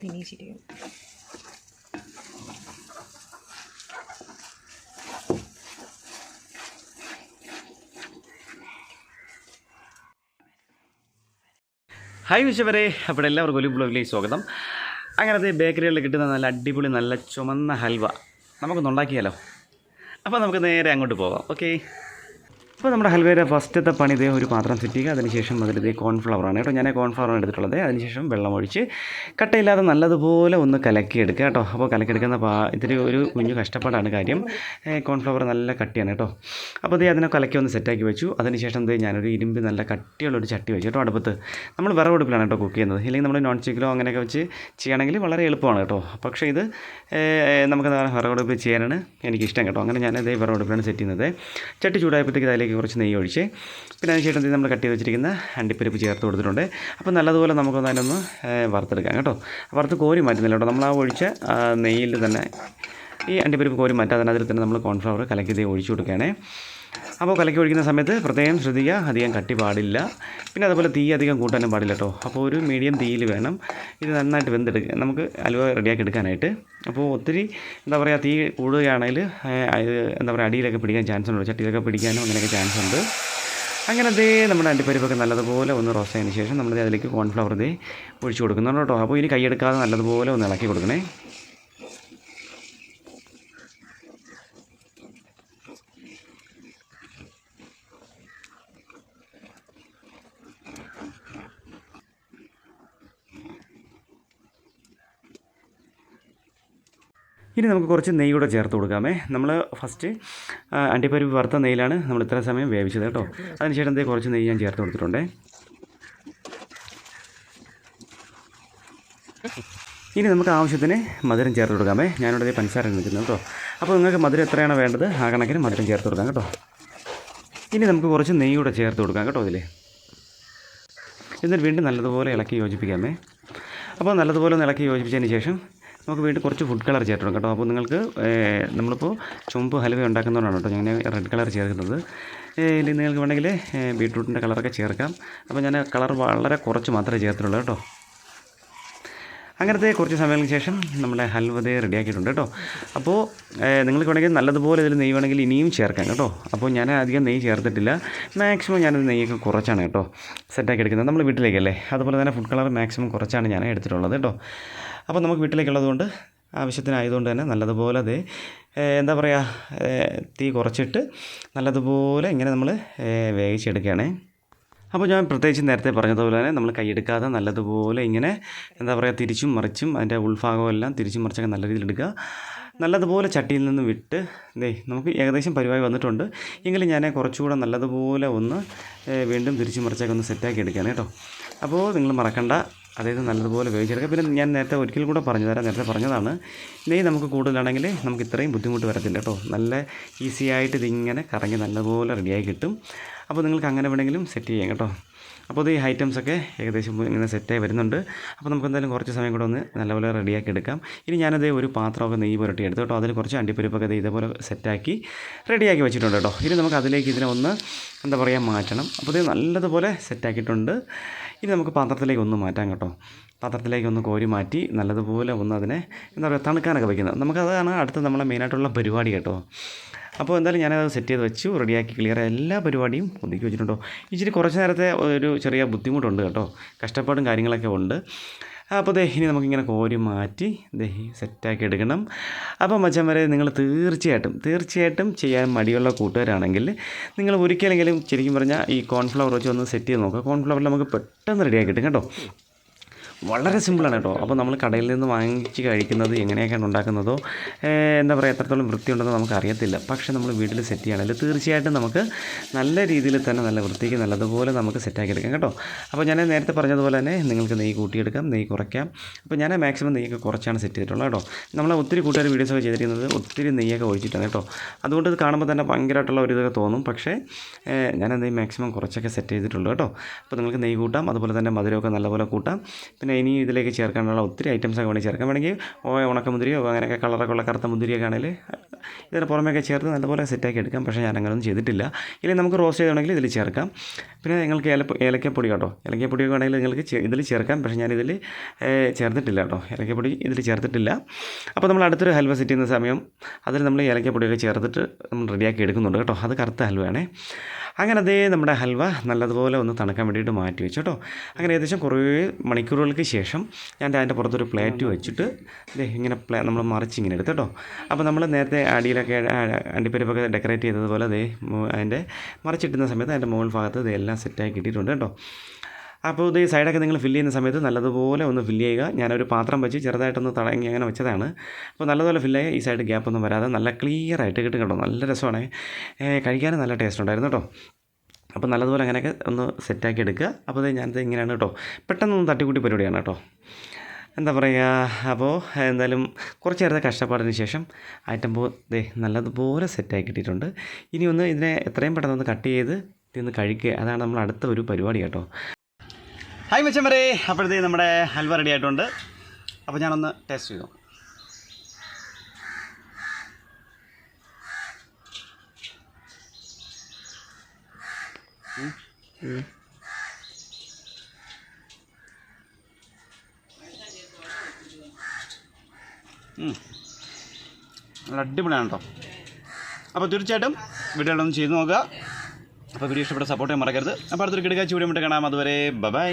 ഫിനിഷിരിക്കും hi വിശവരെ അപ്പോൾ എല്ലാവർക്കും ഒരു ബ്ലോഗിലേക്ക് സ്വാഗതം. അങ്ങനത്തെ ബേക്കറികളിൽ കിട്ടുന്ന നല്ല അടിപൊളി നല്ല ചുമന്ന ഹൽവ നമുക്കൊന്നുണ്ടാക്കിയാലോ അപ്പോൾ നമുക്ക് നേരെ അങ്ങോട്ട് പോകാം ഓക്കെ? അപ്പോൾ നമ്മുടെ ഹൽവയുടെ ഫസ്റ്റത്തെ പണി ഇതേ ഒരു പാത്രം ചെയ്യുക. അതിനുശേഷം ഇതേ കോൺഫ്ലവറാണ് കേട്ടോ. ഞാൻ കോൺഫ്ലവറാണ് എടുത്തിട്ടുള്ളത്. അതിനുശേഷം വെള്ളം ഒഴിച്ച് കട്ടയില്ലാതെ നല്ലതുപോലെ ഒന്ന് കലക്കിയെടുക്കുക കേട്ടോ. അപ്പോൾ കലക്കിയെടുക്കുന്ന പാ ഇത്തിരി ഒരു കുഞ്ഞു കഷ്ടപ്പാടാണ് കാര്യം. കോൺഫ്ലവർ നല്ല കട്ടിയാണ് കേട്ടോ. അപ്പോൾ ഇതേ അതിനെ കലക്കി ഒന്ന് സെറ്റാക്കി വെച്ചു. അതിനുശേഷം ഇതേ ഞാനൊരു ഇരുമ്പ് നല്ല കട്ടിയുള്ളൊരു ചട്ടി വെച്ചു കേട്ടോ അടുപ്പത്ത്. നമ്മൾ വിറവെടുപ്പിലാണ് കേട്ടോ കുക്ക് ചെയ്യുന്നത്. ഇല്ലെങ്കിൽ നമ്മൾ നോൺ സ്റ്റിക്കിലോ അങ്ങനെയൊക്കെ വെച്ച് ചെയ്യുകയാണെങ്കിൽ വളരെ എളുപ്പമാണ് കേട്ടോ. പക്ഷേ ഇത് നമുക്ക് വിറവെടുപ്പ് ചെയ്യാനാണ് എനിക്കിഷ്ടം കേട്ടോ. അങ്ങനെ ഞാൻ ഇതേ വിറവെടുപ്പിലാണ് സെറ്റ് ചെയ്യുന്നത്. ചട്ടി ചൂടായപ്പോഴത്തേക്ക് അതിലേക്ക് കുറച്ച് നെയ്യ് ഒഴിച്ച് പിന്നെ അതിനുശേഷം നമ്മൾ കട്ട് ചെയ്ത് വെച്ചിരിക്കുന്ന അണ്ടിപ്പരിപ്പ് ചേർത്ത് കൊടുത്തിട്ടുണ്ട്. അപ്പോൾ നല്ലതുപോലെ നമുക്കൊന്ന് അതിനൊന്ന് വറുത്തെടുക്കാം കേട്ടോ. വറുത്ത് കോരി മാറ്റുന്നില്ല കേട്ടോ. നമ്മൾ ആ ഒഴിച്ച നെയ്യിൽ തന്നെ ഈ അണ്ടിപ്പരിപ്പ് കോരി മാറ്റാതെ അതിൽ തന്നെ നമ്മൾ കോൺഫ്ലവർ കലക്കി ഇത് ഒഴിച്ചു കൊടുക്കുകയാണേ. അപ്പോൾ കലക്കി ഒഴിക്കുന്ന സമയത്ത് പ്രത്യേകം ശ്രദ്ധിക്കുക. അധികം കട്ടി പാടില്ല. പിന്നെ അതുപോലെ തീ അധികം കൂട്ടാനും പാടില്ല കേട്ടോ. അപ്പോൾ ഒരു മീഡിയം തീയിൽ വേണം. ഇത് നന്നായിട്ട് വെന്തെടുക്കുക. നമുക്ക് അലുവ റെഡിയാക്കി എടുക്കാനായിട്ട്. അപ്പോൾ ഒത്തിരി എന്താ പറയുക തീ കൂടുകയാണെങ്കിൽ എന്താ പറയുക അടിയിലൊക്കെ പിടിക്കാൻ ചാൻസ് ഉണ്ട്. ചട്ടിയിലൊക്കെ പിടിക്കാനും അങ്ങനെയൊക്കെ ചാൻസ് ഉണ്ട്. അങ്ങനെ അതേ നമ്മുടെ അണ്ടിപ്പരിപ്പൊക്കെ നല്ലതുപോലെ ഒന്ന് റോസ്റ്റ് ആയതിനു ശേഷം നമ്മൾ അതിലേക്ക് കോൺഫ്ലവർ ഇതേ ഒഴിച്ചു കൊടുക്കുന്നുണ്ട് കേട്ടോ. അപ്പോൾ ഇനി കൈയെടുക്കാതെ നല്ലതുപോലെ ഒന്ന് ഇളക്കി കൊടുക്കണേ. ഇനി നമുക്ക് കുറച്ച് നെയ്യ് കൂടെ ചേർത്ത് കൊടുക്കാമേ. നമ്മൾ ഫസ്റ്റ് അണ്ടിപ്പരിപ്പ് വറുത്ത നെയ്യിലാണ് നമ്മൾ ഇത്ര സമയം വേവിച്ചത് കേട്ടോ. അതിനുശേഷം എന്തേ കുറച്ച് നെയ്യ് ഞാൻ ചേർത്ത് കൊടുത്തിട്ടുണ്ട്. ഇനി നമുക്ക് ആവശ്യത്തിന് മധുരം ചേർത്ത് കൊടുക്കാമേ. ഞാനിവിടെ പഞ്ചസാര നിൽക്കുന്നത് കേട്ടോ. അപ്പോൾ നിങ്ങൾക്ക് മധുരം എത്രയാണ് വേണ്ടത് ആ കണക്കിന് മധുരം ചേർത്ത് കൊടുക്കാം കേട്ടോ. ഇനി നമുക്ക് കുറച്ച് നെയ്യ് കൂടെ ചേർത്ത് കൊടുക്കാം കേട്ടോ ഇതിൽ എന്നിട്ട് വീണ്ടും നല്ലതുപോലെ ഇളക്കി യോജിപ്പിക്കാമേ. അപ്പോൾ നല്ലതുപോലെ ഒന്ന് ഇളക്കി യോജിപ്പിച്ചതിന് ശേഷം നമുക്ക് വീണ്ടും കുറച്ച് ഫുഡ് കളർ ചേർത്തിടും കേട്ടോ. അപ്പോൾ നിങ്ങൾക്ക് നമ്മളിപ്പോൾ ചുമപ്പ് ഹലുവ ഉണ്ടാക്കുന്നതുകൊണ്ടാണ് കേട്ടോ. ഞാൻ റെഡ് കളർ ചേർക്കുന്നത്. ഇനി നിങ്ങൾക്ക് വേണമെങ്കിൽ ബീട്രൂട്ടിന്റെ കളറൊക്കെ ചേർക്കാം. അപ്പോൾ ഞാൻ കളർ വളരെ കുറച്ച് മാത്രമേ ചേർത്തിട്ടുള്ളൂ കേട്ടോ. അങ്ങനത്തെ കുറച്ച് സമയങ്ങൾക്ക് ശേഷം നമ്മുടെ ഹൽവതയെ റെഡിയാക്കിയിട്ടുണ്ട് കേട്ടോ. അപ്പോൾ നിങ്ങൾക്ക് വേണമെങ്കിൽ നല്ലതുപോലെ ഇതിൽ നെയ്യ് വേണമെങ്കിൽ ഇനിയും ചേർക്കാം കേട്ടോ. അപ്പോൾ ഞാൻ അധികം നെയ്യ് ചേർത്തിട്ടില്ല. മാക്സിമം ഞാനത് നെയ്യൊക്കെ കുറച്ചാണ് കേട്ടോ സെറ്റാക്കി എടുക്കുന്നത് നമ്മൾ വീട്ടിലേക്കല്ലേ? അതുപോലെ തന്നെ ഫുഡ് കളർ മാക്സിമം കുറച്ചാണ് ഞാൻ എടുത്തിട്ടുള്ളത് കേട്ടോ. അപ്പോൾ നമുക്ക് വീട്ടിലേക്കുള്ളതുകൊണ്ട് ആവശ്യത്തിനായതുകൊണ്ട് തന്നെ നല്ലതുപോലെ അത് എന്താ പറയുക തീ കുറച്ചിട്ട് നല്ലതുപോലെ ഇങ്ങനെ നമ്മൾ വേവിച്ചെടുക്കുകയാണേ. അപ്പോൾ ഞാൻ പ്രത്യേകിച്ച് നേരത്തെ പറഞ്ഞതുപോലെ തന്നെ നമ്മൾ കൈയെടുക്കാതെ നല്ലതുപോലെ ഇങ്ങനെ എന്താ പറയുക തിരിച്ചും മറിച്ചും അതിന്റെ ഉൾഭാഗമെല്ലാം തിരിച്ചും മറിച്ചൊക്കെ നല്ല രീതിയിൽ എടുക്കുക. നല്ലതുപോലെ ചട്ടിയിൽ നിന്ന് വിട്ട് ദേ നമുക്ക് ഏകദേശം പരിവായി വന്നിട്ടുണ്ട്. എങ്കിലും ഞാൻ കുറച്ചുകൂടെ നല്ലതുപോലെ ഒന്ന് വീണ്ടും തിരിച്ചും മറിച്ചൊക്കെ ഒന്ന് സെറ്റാക്കി എടുക്കാൻ കേട്ടോ. അപ്പോൾ നിങ്ങൾ മറക്കണ്ട. അതായത് നല്ലതുപോലെ ഉപയോഗിച്ചെടുക്കുക പിന്നെ ഞാൻ നേരത്തെ ഒരിക്കൽ കൂടെ പറഞ്ഞു തരാം. നേരത്തെ പറഞ്ഞതാണ്. നെയ്യ് നമുക്ക് കൂടുതലാണെങ്കിൽ നമുക്ക് ഇത്രയും ബുദ്ധിമുട്ട് വരത്തില്ല കേട്ടോ. നല്ല ഈസി ആയിട്ട് ഇതിങ്ങനെ കറങ്ങി നല്ലതുപോലെ റെഡിയായി കിട്ടും. അപ്പോൾ നിങ്ങൾക്ക് അങ്ങനെ വേണമെങ്കിലും സെറ്റ് ചെയ്യാം കേട്ടോ. അപ്പോൾ ഇത് ഈ ഐറ്റംസൊക്കെ ഏകദേശം ഇങ്ങനെ സെറ്റായി വരുന്നുണ്ട്. അപ്പോൾ നമുക്ക് എന്തായാലും കുറച്ച് സമയം കൂടെ ഒന്ന് നല്ലപോലെ റെഡിയാക്കി എടുക്കാം. ഇനി ഞാനത് ഒരു പാത്രമൊക്കെ നെയ്യ് പുരട്ടി എടുത്തു കേട്ടോ. അതിൽ കുറച്ച് അണ്ടിപ്പരിപ്പൊക്കെ ദേ ഇതേപോലെ സെറ്റാക്കി റെഡിയാക്കി വെച്ചിട്ടുണ്ട് കേട്ടോ. ഇനി നമുക്ക് അതിലേക്ക് ഇതിനെ ഒന്ന് എന്താ പറയുക മാറ്റണം. അപ്പോൾ ഇത് നല്ലതുപോലെ സെറ്റാക്കിയിട്ടുണ്ട് ഇനി നമുക്ക് പാത്രത്തിലേക്ക് ഒന്ന് മാറ്റാം കേട്ടോ. പാത്രത്തിലേക്ക് ഒന്ന് കോരി മാറ്റി നല്ലതുപോലെ ഒന്ന് അതിനെ എന്താ പറയുക തണുക്കാനൊക്കെ വയ്ക്കുന്നത് നമുക്കതാണ് അടുത്ത നമ്മളെ മെയിനായിട്ടുള്ള പരിപാടി കേട്ടോ. അപ്പോൾ എന്തായാലും ഞാനത് സെറ്റ് ചെയ്ത് വെച്ചു റെഡിയാക്കി ക്ലിയർ എല്ലാ പരിപാടിയും ഒതുക്കി വെച്ചിട്ടുണ്ടോ. ഇച്ചിരി കുറച്ച് നേരത്തെ ഒരു ചെറിയ ബുദ്ധിമുട്ടുണ്ട് കേട്ടോ. കഷ്ടപ്പാടും കാര്യങ്ങളൊക്കെ ഉണ്ട്. അപ്പോൾ ദേ ഇനി നമുക്കിങ്ങനെ കോരി മാറ്റി ദേ സെറ്റാക്കി എടുക്കണം. അപ്പോൾ മച്ചാൻ വരെ നിങ്ങൾ തീർച്ചയായിട്ടും തീർച്ചയായിട്ടും ചെയ്യാൻ മടിയുള്ള കൂട്ടുകാരാണെങ്കിൽ നിങ്ങൾ ഒരിക്കലെങ്കിലും ശരിക്കും പറഞ്ഞാൽ ഈ കോൺഫ്ലവർ വെച്ച് ഒന്ന് സെറ്റ് ചെയ്ത് നോക്കുക. കോൺഫ്ലവറിൽ നമുക്ക് പെട്ടെന്ന് റെഡിയാക്കി കിട്ടും കേട്ടോ. വളരെ സിമ്പിളാണ് കേട്ടോ. അപ്പോൾ നമ്മൾ കടയിൽ നിന്ന് വാങ്ങിച്ച് കഴിക്കുന്നത് എങ്ങനെയൊക്കെയാണ് ഉണ്ടാക്കുന്നതോ എന്താ പറയുക എത്രത്തോളം വൃത്തിയുണ്ടെന്ന് നമുക്ക് അറിയത്തില്ല പക്ഷേ നമ്മൾ വീട്ടിൽ സെറ്റ് ചെയ്യുകയാണെങ്കിൽ തീർച്ചയായിട്ടും നമുക്ക് നല്ല രീതിയിൽ തന്നെ നല്ല വൃത്തിക്ക് നല്ലതുപോലെ നമുക്ക് സെറ്റാക്കി എടുക്കാം കേട്ടോ. അപ്പോൾ ഞാൻ നേരത്തെ പറഞ്ഞതുപോലെ തന്നെ നിങ്ങൾക്ക് നെയ്യ് കൂട്ടിയെടുക്കാം നെയ്യ് കുറയ്ക്കാം. അപ്പോൾ ഞാൻ മാക്സിമം നെയ്യൊക്കെ കുറച്ചാണ് സെറ്റ് ചെയ്തിട്ടുള്ളത് കേട്ടോ. നമ്മൾ ഒത്തിരി കൂട്ടുകാർ വീഡിയോസൊക്കെ ചെയ്തിരിക്കുന്നത് ഒത്തിരി നെയ്യൊക്കെ ഒഴിച്ചിട്ടാണ് കേട്ടോ. അതുകൊണ്ട് ഇത് കാണുമ്പോൾ തന്നെ ഭയങ്കരമായിട്ടുള്ള ഒരു ഇതൊക്കെ തോന്നും. പക്ഷേ ഞാൻ നെയ്യ് മാക്സിമം കുറച്ചൊക്കെ സെറ്റ് ചെയ്തിട്ടുള്ളൂ കേട്ടോ. അപ്പോൾ നിങ്ങൾക്ക് നെയ്യ് കൂട്ടാം അതുപോലെ തന്നെ മധുരമൊക്കെ നല്ലപോലെ കൂട്ടാം. പിന്നെ പിന്നെ ഇനി ഇതിലേക്ക് ചേർക്കാനുള്ള ഒത്തിരി ഐറ്റംസൊക്കെ വേണമെങ്കിൽ ചേർക്കാം. വേണമെങ്കിൽ ഓ- ഉണക്കമുന്തിരിയോ അങ്ങനെയൊക്കെ കളറൊക്കെ ഉള്ള കറുത്ത മുന്തിരിയൊക്കെ ആണെങ്കിൽ ഇതിന് പുറമേയൊക്കെ ചേർത്ത് നല്ലപോലെ സെറ്റാക്കി എടുക്കാം. പക്ഷേ ഞാൻ അങ്ങനെയൊന്നും ചെയ്തിട്ടില്ല. ഇല്ലെങ്കിൽ നമുക്ക് റോസ്റ്റ് ചെയ്യണമെങ്കിൽ ഇതിൽ ചേർക്കാം. പിന്നെ നിങ്ങൾക്ക് ഏല ഏലക്കപ്പൊടി കേട്ടോ. ഏലക്കപ്പൊടിയൊക്കെ വേണമെങ്കിൽ നിങ്ങൾക്ക് ഇതിൽ ചേർക്കാം. പക്ഷേ ഞാനിതിൽ ചേർത്തിട്ടില്ല കേട്ടോ. ഏലക്കപ്പൊടി ഇതിൽ ചേർത്തിട്ടില്ല. അപ്പോൾ നമ്മൾ അടുത്തൊരു ഹൽവ സെറ്റ് ചെയ്യുന്ന സമയം അതിൽ നമ്മൾ ഏലക്കപ്പൊടിയൊക്കെ ചേർത്തിട്ട് നമ്മൾ റെഡിയാക്കി എടുക്കുന്നുണ്ട് കേട്ടോ. അത് കറുത്ത ഹൽവയാണേ. അങ്ങനെ അതേ നമ്മുടെ ഹൽവ നല്ലതുപോലെ ഒന്ന് തണുക്കാൻ വേണ്ടിയിട്ട് മാറ്റി വെച്ചു കേട്ടോ അങ്ങനെ ഏകദേശം കുറേ മണിക്കൂറുകൾക്ക് ശേഷം ഞാൻ അതിന്റെ പുറത്തൊരു പ്ലേറ്റ് വെച്ചിട്ട് ഇങ്ങനെ പ്ലേ നമ്മൾ മറിച്ച് ഇങ്ങനെ എടുത്തു കേട്ടോ അപ്പോൾ നമ്മൾ നേരത്തെ അടിയിലൊക്കെ അണ്ടിപ്പരിപ്പൊക്കെ ഡെക്കറേറ്റ് ചെയ്തതുപോലെ അതേ അതിന്റെ മറിച്ചിട്ടുന്ന സമയത്ത് അതിന്റെ മുകൾ ഭാഗത്ത് ഇതെല്ലാം സെറ്റാക്കി കിട്ടിയിട്ടുണ്ട് കേട്ടോ. അപ്പോൾ ഇത് സൈഡൊക്കെ നിങ്ങൾ ഫില്ല് ചെയ്യുന്ന സമയത്ത് നല്ലതുപോലെ ഒന്ന് ഫില്ല് ചെയ്യുക. ഞാനൊരു പാത്രം വെച്ച് ചെറുതായിട്ടൊന്ന് തടങ്ങി അങ്ങനെ വെച്ചതാണ്. അപ്പോൾ നല്ലതുപോലെ ഫില്ല് ചെയ്യുക ഈ സൈഡ് ഗ്യാപ്പൊന്നും വരാതെ നല്ല ക്ലിയർ ആയിട്ട് കിട്ടും കേട്ടോ. നല്ല രസമാണ്. കഴിക്കാനും നല്ല ടേസ്റ്റ് ഉണ്ടായിരുന്നു കേട്ടോ. അപ്പോൾ നല്ലതുപോലെ അങ്ങനെയൊക്കെ ഒന്ന് സെറ്റാക്കി എടുക്കുക. അപ്പോൾ ഞാനത് ഇങ്ങനെയാണ് കേട്ടോ. പെട്ടെന്നൊന്ന് തട്ടിക്കൂട്ടി പരിപാടിയാണ് കേട്ടോ. എന്താ പറയുക? അപ്പോൾ എന്തായാലും കുറച്ച് നേരത്തെ കഷ്ടപ്പാടിന് ശേഷം ഐറ്റം പോ ദേ നല്ലതുപോലെ സെറ്റാക്കി കിട്ടിയിട്ടുണ്ട്. ഇനി ഒന്ന് ഇതിനെ എത്രയും പെട്ടെന്ന് ഒന്ന് കട്ട് ചെയ്ത് ഇതൊന്ന് കഴിക്കുക അതാണ് നമ്മൾ അടുത്ത ഒരു പരിപാടി കേട്ടോ. ഹായ് മെച്ചം വരെ അപ്പോഴത്തേക്ക് നമ്മുടെ ഹൽവ റെഡി ആയിട്ടുണ്ട്. അപ്പോൾ ഞാനൊന്ന് ടേസ്റ്റ് ചെയ്തു. നല്ല അടിപൊളിയാണ് കേട്ടോ അപ്പോൾ തീർച്ചയായിട്ടും വീഡിയോകളൊന്നും ചെയ്ത് നോക്കുക. അപ്പോൾ വീഡിയോ ഇഷ്ടപ്പെട്ട സപ്പോർട്ട് മറക്കരുത്. അപ്പോൾ അടുത്തൊരു കിടക്കാച്ച് വീഡിയോ കാണാം. അതുവരെ ബൈ